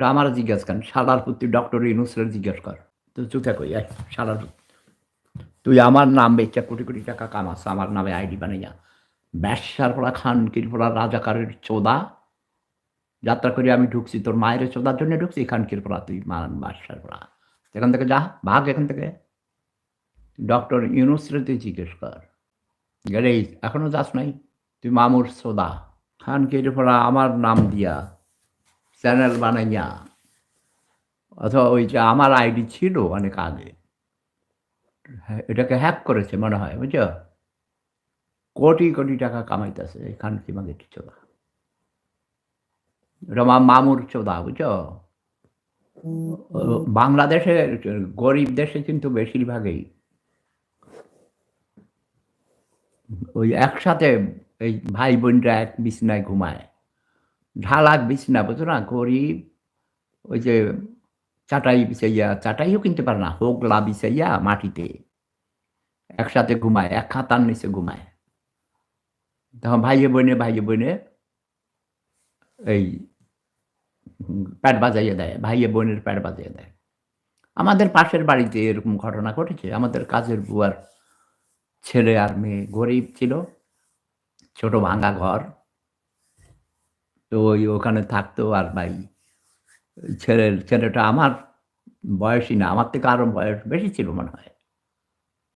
আমার জিজ্ঞাসা করেন, শালার পুত্র ডক্টর ইনুসের জিজ্ঞেস কর। তুই চুপে কই আয় পুত্র। তুই আমার নাম বেচা কোটি কোটি টাকা কামাস, আমার নামে আইডি বানাইয়া। ব্যবসার পড়া খান কিরপড়া রাজাকারের চোদা। যাত্রা করে আমি ঢুকছি, তোর মায়ের চোদার জন্য ঢুকছি খানকির পড়া তুই মান বাদশার পড়া। এখান থেকে যা, ভাগ এখান থেকে। ডক্টর ইউনুসরে তুই জিজ্ঞেস কর। গেলেই, এখনও যাস নাই? তুই মামুর সোদা খানকির পড়া আমার নাম দিয়া। চ্যানেল বানাইয়া অথবা ওই যে আমার আইডি ছিল অনেক আগে হ্যাঁ, এটাকে হ্যাক করেছে মনে হয় বুঝছ? কোটি কোটি টাকা কামাইতেছে এই খানকি মাগের চোদা এটা মা- মামুর চোদা বুঝছ? বাংলাদেশে গরিব দেশে কিন্তু বেশিরভাগই ওই একসাথে এই ভাই বোনরা এক বিছনায় ঘুমায়। ঢালাক বিছনা বুঝছ না? গরিব, ওই যে চাটাই বিছাইয়া, চাটাইও কিনতে পারে না, হোগলা বিছাইয়া মাটিতে একসাথে ঘুমায়, এক খাতার নিচে ঘুমায়। তখন ভাইয়ে বোনে ভাইয়ে বোনে এই প্যাট বাজাইয়ে দেয়, ভাইয়ে বোনের প্যাট বাজিয়ে দেয়। আমাদের পাশের বাড়িতে এরকম ঘটনা ঘটেছে, আমাদের কাজের বুয়ার ছেলে আর মেয়ে গরিব ছিল, ছোট ভাঙা ঘর। তো ওই ওখানে থাকতো আর ভাই, ছেলের, ছেলেটা আমার বয়সই না, আমার থেকে আরও বয়স বেশি ছিল মনে হয়।